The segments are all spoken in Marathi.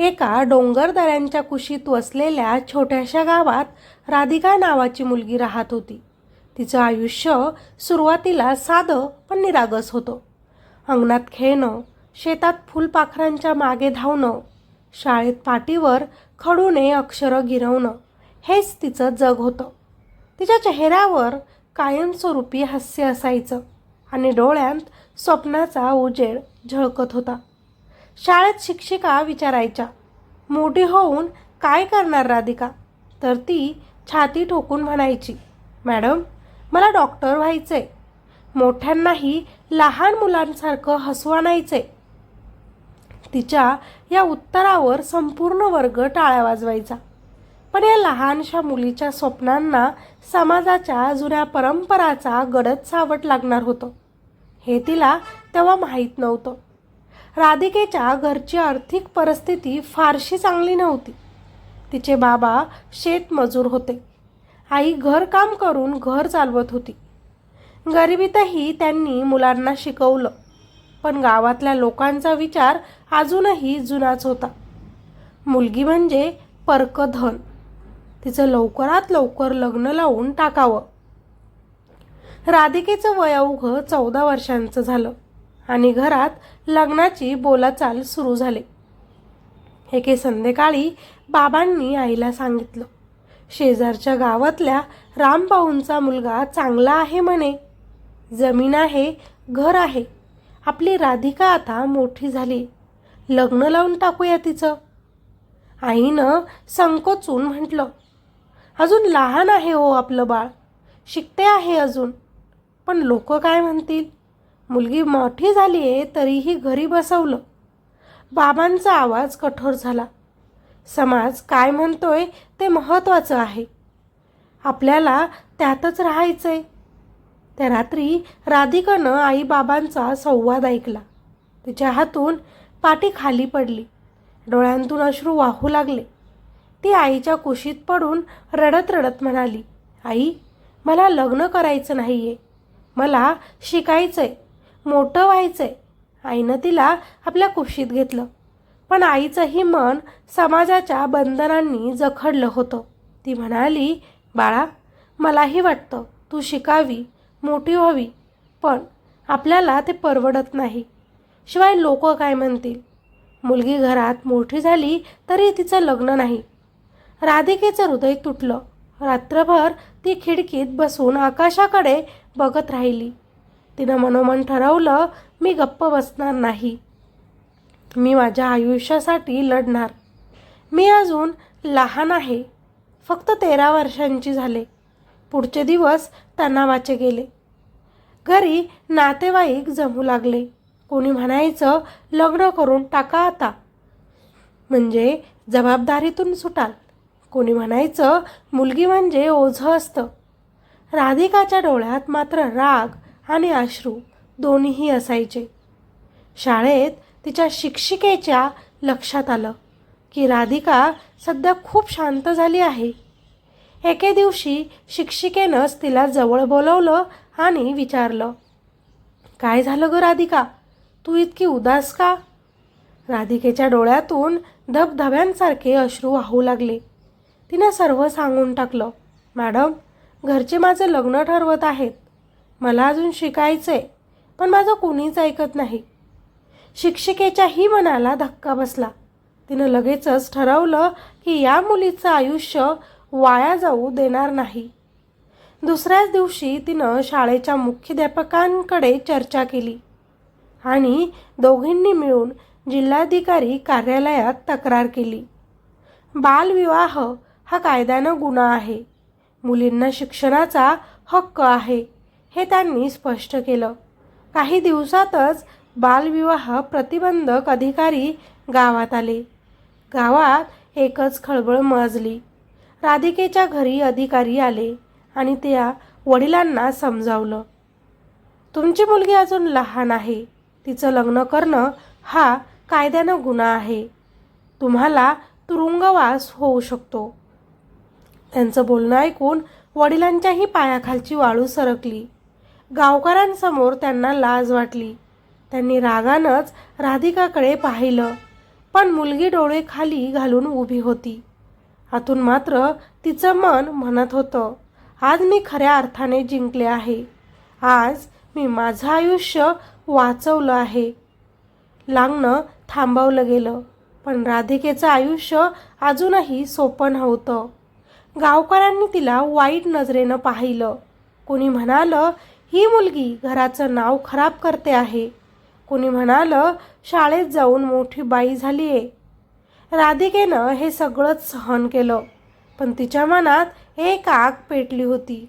एका डोंगरदऱ्यांच्या कुशीत वसलेल्या छोट्याशा गावात राधिका नावाची मुलगी राहत होती. तिचं आयुष्य सुरुवातीला साधं पण निरागस होतं. अंगणात खेळणं शेतात फुलपाखरांच्या मागे धावणं शाळेत पाटीवर खडूने अक्षरं गिरवणं हेच तिचं जग होतं. तिच्या चेहऱ्यावर कायमस्वरूपी हास्य असायचं आणि डोळ्यांत स्वप्नाचा उजेड झळकत होता. शाळेत शिक्षिका विचारायच्या मोठी होऊन काय करणार राधिका? तर ती छाती ठोकून म्हणायची मॅडम मला डॉक्टर व्हायचे. मोठ्यांनाही लहान मुलांसारखं हसू आणायचे. तिच्या या उत्तरावर संपूर्ण वर्ग टाळ्या वाजवायचा. पण या लहानशा मुलीच्या स्वप्नांना समाजाच्या जुन्या परंपराचा गडद सावट लागणार होतं. हे तिला तेव्हा माहीत नव्हतं. राधिकेच्या घरची आर्थिक परिस्थिती फारशी चांगली नव्हती. तिचे बाबा शेतमजूर होते. आई घरकाम करून घर चालवत होती. गरिबीतही त्यांनी मुलांना शिकवलं. पण गावातल्या लोकांचा विचार अजूनही जुनाच होता. मुलगी म्हणजे परकधन. तिचं लवकरात लवकर लग्न लावून टाकावं. राधिकेचं वय अवघं चौदा वर्षांचं झालं. आणि घरात लग्नाची बोलाचाल सुरू झाली. एके संध्याकाळी बाबांनी आईला सांगितलं शेजारच्या गावातल्या रामबाऊंचा मुलगा चांगला आहे म्हणे. जमीन आहे घर आहे. आपली राधिका आता मोठी झाली. लग्न लावून टाकूया तिचं. आईनं संकोचून म्हटलं अजून लहान आहे हो आपलं बाळ. शिकते आहे अजून. पण लोक काय म्हणतील? मुलगी मोठी झाली आहे तरीही घरी बसवलं. बाबांचा आवाज कठोर झाला. समाज काय म्हणतोय ते महत्त्वाचं आहे. आपल्याला त्यातच राहायचं आहे त्या रात्री राधिकानं आईबाबांचा संवाद ऐकला. तिच्या हातून पाठी खाली पडली. डोळ्यांतून अश्रू वाहू लागले. ती आईच्या कुशीत पडून रडत रडत म्हणाली आई मला लग्न करायचं नाही आहे मला शिकायचं आहे मोठं व्हायचंय. आईनं तिला आपल्या कुशीत घेतलं. पण आईचंही मन समाजाच्या बंधनांनी जखडलं होतं. ती म्हणाली बाळा मलाही वाटतं तू शिकावी मोठी व्हावी पण आपल्याला ते परवडत नाही. शिवाय लोक काय म्हणतील? मुलगी घरात मोठी झाली तरी तिचं लग्न नाही. राधिकेचं हृदय तुटलं. रात्रभर ती खिडकीत बसून आकाशाकडे बघत राहिली. तिनं मनोमन ठरवलं मी गप्प बसणार नाही. मी माझ्या आयुष्यासाठी लढणार. मी अजून लहान आहे. फक्त तेरा वर्षांची झाले. पुढचे दिवस तणावाचे गेले. घरी नातेवाईक जमू लागले. कोणी म्हणायचं लग्न करून टाका आता. म्हणजे जबाबदारीतून सुटाल. कोणी म्हणायचं मुलगी म्हणजे ओझं असतं. राधिकाच्या डोळ्यात मात्र राग आणि अश्रू दोन्हीही असायचे. शाळेत तिच्या शिक्षिकेच्या लक्षात आलं की राधिका सध्या खूप शांत झाली आहे. एके दिवशी शिक्षिकेनंच तिला जवळ बोलवलं आणि विचारलं काय झालं ग राधिका? तू इतकी उदास का? राधिकेच्या डोळ्यातून धबधब्यांसारखे अश्रू वाहू लागले. तिनं सर्व सांगून टाकलं मॅडम घरचे माझं लग्न ठरवत आहेत. मला अजून शिकायचं आहे पण माझं कुणीच ऐकत नाही. शिक्षिकेच्याही मनाला धक्का बसला. तिनं लगेचच ठरवलं की या मुलीचं आयुष्य वाया जाऊ देणार नाही. दुसऱ्याच दिवशी तिनं शाळेच्या मुख्याध्यापकांकडे चर्चा केली आणि दोघींनी मिळून जिल्हाधिकारी कार्यालयात तक्रार केली. बालविवाह हा कायद्यानं गुन्हा आहे. मुलींना शिक्षणाचा हक्क आहे. हे त्यांनी स्पष्ट केलं. काही दिवसातच बालविवाह प्रतिबंधक अधिकारी गावात आले. गावात एकच खळबळ माजली. राधिकेच्या घरी अधिकारी आले आणि त्या वडिलांना समजावलं. तुमची मुलगी अजून लहान आहे. तिचं लग्न करणं हा कायद्यानं गुन्हा आहे. तुम्हाला तुरुंगवास होऊ शकतो. त्यांचं बोलणं ऐकून वडिलांच्याही पायाखालची वाळू सरकली. गावकऱ्यांसमोर त्यांना लाज वाटली. त्यांनी रागानंच राधिकाकडे पाहिलं पण मुलगी डोळे खाली घालून उभी होती. आतून मात्र तिचं मन म्हणत होतं आज मी खऱ्या अर्थाने जिंकले आहे. आज मी माझं आयुष्य वाचवलं आहे. लागणं थांबवलं गेलं पण राधिकेचं आयुष्य अजूनही सोपं नव्हतं. गावकऱ्यांनी तिला वाईट नजरेनं पाहिलं. कोणी म्हणालं ही मुलगी घराचं नाव खराब करते आहे. कोणी म्हणालं शाळेत जाऊन मोठी बाई झाली आहे राधिकेनं हे सगळंच सहन केलं पण तिच्या मनात एक आग पेटली होती.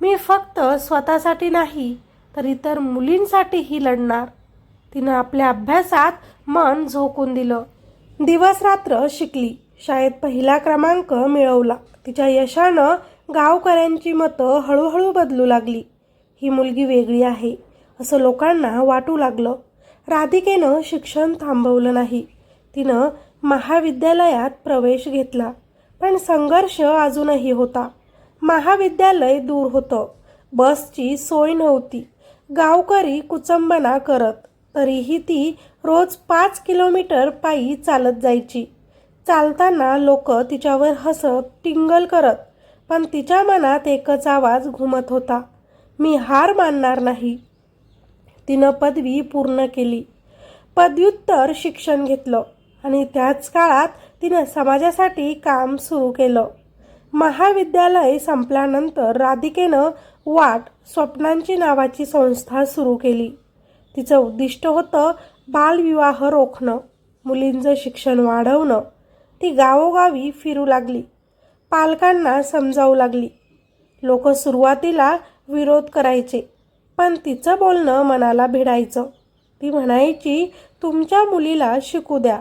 मी फक्त स्वतःसाठी नाही तर इतर मुलींसाठीही लढणार. तिनं आपल्या अभ्यासात मन झोकून दिलं. दिवस रात्र शिकली. शाळेत पहिला क्रमांक मिळवला. तिच्या यशानं गावकऱ्यांची मतं हळूहळू बदलू लागली. ही मुलगी वेगळी आहे असं लोकांना वाटू लागलं. राधिकेनं शिक्षण थांबवलं नाही. तिनं महाविद्यालयात प्रवेश घेतला पण संघर्ष अजूनही होता. महाविद्यालय दूर होतं. बसची सोय नव्हती. गावकरी कुचंबना करत तरीही ती रोज पाच किलोमीटर पायी चालत जायची. चालताना लोक तिच्यावर हसत टिंगल करत पण तिच्या मनात एकच आवाज घुमत होता. मी हार मानणार नाही. तिनं पदवी पूर्ण केली. पदव्युत्तर शिक्षण घेतलं आणि त्याच काळात तिनं समाजासाठी काम सुरू केलं. महाविद्यालय संपल्यानंतर राधिकेनं वाट स्वप्नांची नावाची संस्था सुरू केली. तिचं उद्दिष्ट होतं बालविवाह रोखणं मुलींचं शिक्षण वाढवणं. ती गावोगावी फिरू लागली. पालकांना समजावू लागली. लोक सुरुवातीला विरोध करायचे. पण तिचं बोलणं मनाला भिडायचं. ती म्हणायची तुमच्या मुलीला शिकू द्या.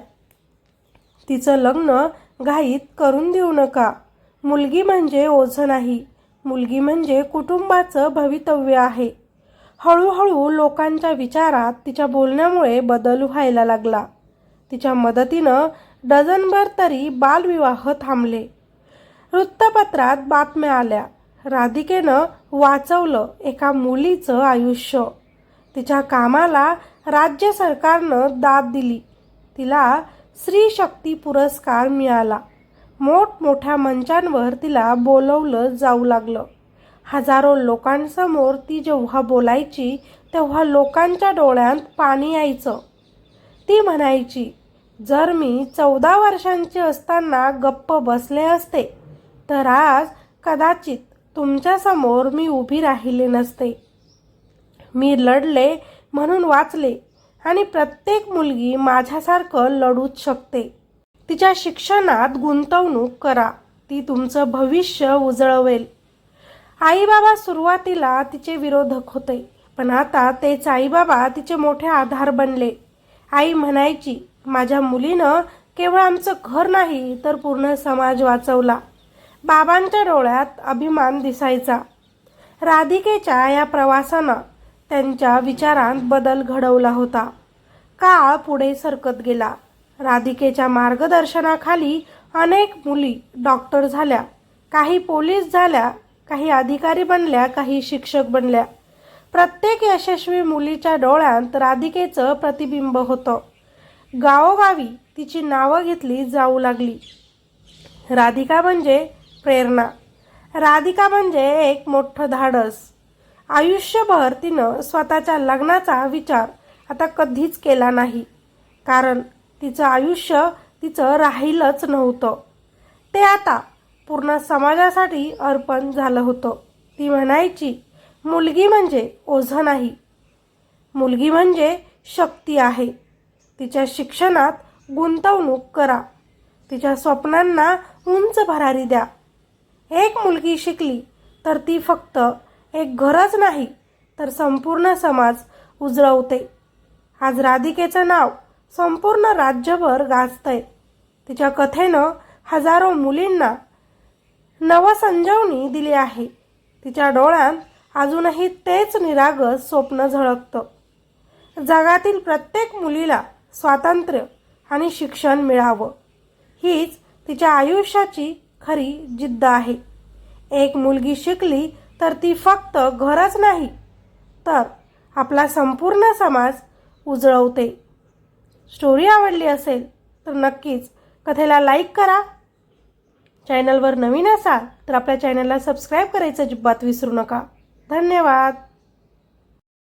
तिचं लग्न घाईत करून देऊ नका. मुलगी म्हणजे ओझं नाही. मुलगी म्हणजे कुटुंबाचं भवितव्य आहे. हळूहळू लोकांच्या विचारात तिच्या बोलण्यामुळे बदल व्हायला लागला. तिच्या मदतीनं डझनभर तरी बालविवाह थांबले. वृत्तपत्रात बातम्या आल्या. राधिकेनं वाचवलं एका मुलीचं आयुष्य. तिच्या कामाला राज्य सरकारनं दाद दिली. तिला स्त्री शक्ती पुरस्कार मिळाला. मोठमोठ्या मंचांवर तिला बोलवलं जाऊ लागलं. हजारो लोकांसमोर ती जेव्हा बोलायची तेव्हा लोकांच्या डोळ्यांत पाणी यायचं. ती म्हणायची जर मी चौदा वर्षांची असताना गप्प बसले असते तर आज कदाचित तुमच्यासमोर मी उभी राहिले नसते. मी लढले म्हणून वाचले आणि प्रत्येक मुलगी माझ्यासारखं लढूच शकते. तिच्या शिक्षणात गुंतवणूक करा ती तुमचं भविष्य उजळवेल. आईबाबा सुरुवातीला तिचे विरोधक होते पण आता तेच आईबाबा तिचे मोठे आधार बनले. आई म्हणायची माझ्या मुलीनं केवळ आमचं घर नाही तर पूर्ण समाज वाचवला. बाबांच्या डोळ्यात अभिमान दिसायचा. राधिकेच्या या प्रवासानं त्यांच्या विचारांत बदल घडवला होता. काळ पुढे सरकत गेला. राधिकेच्या मार्गदर्शनाखाली अनेक मुली डॉक्टर झाल्या. काही पोलीस झाल्या काही अधिकारी बनल्या काही शिक्षक बनल्या. प्रत्येक यशस्वी मुलीच्या डोळ्यात राधिकेचं प्रतिबिंब होतं. गावोगावी तिची नावं घेतली जाऊ लागली. राधिका म्हणजे प्रेरणा. राधिका म्हणजे एक मोठं धाडस. आयुष्यभर तिनं स्वतःच्या लग्नाचा विचार आता कधीच केला नाही. कारण तिचं आयुष्य तिचं राहिलंच नव्हतं. ते आता पूर्ण समाजासाठी अर्पण झालं होतं. ती म्हणायची मुलगी म्हणजे ओझं नाही. मुलगी म्हणजे शक्ती आहे. तिच्या शिक्षणात गुंतवणूक करा. तिच्या स्वप्नांना उंच भरारी द्या. एक मुलगी शिकली तर ती फक्त एक घरच नाही तर संपूर्ण समाज उजळवते. आज राधिकेचं नाव संपूर्ण राज्यभर गाजतंय. तिच्या कथेनं हजारो मुलींना नवसंजीवनी दिली आहे. तिच्या डोळ्यात अजूनही तेच निरागस स्वप्न झळकतं. जगातील प्रत्येक मुलीला स्वातंत्र्य आणि शिक्षण मिळावं. हीच तिच्या आयुष्याची खरी जिद्द आहे. एक मुलगी शिकली तर ती फक्त घरच नाही तर आपला संपूर्ण समाज उजळवते. स्टोरी आवडली असेल तर नक्कीच कथेला लाईक करा. चॅनलवर नवीन असाल तर आपल्या चॅनलला सबस्क्राईब करायचं अजिबात विसरू नका. धन्यवाद.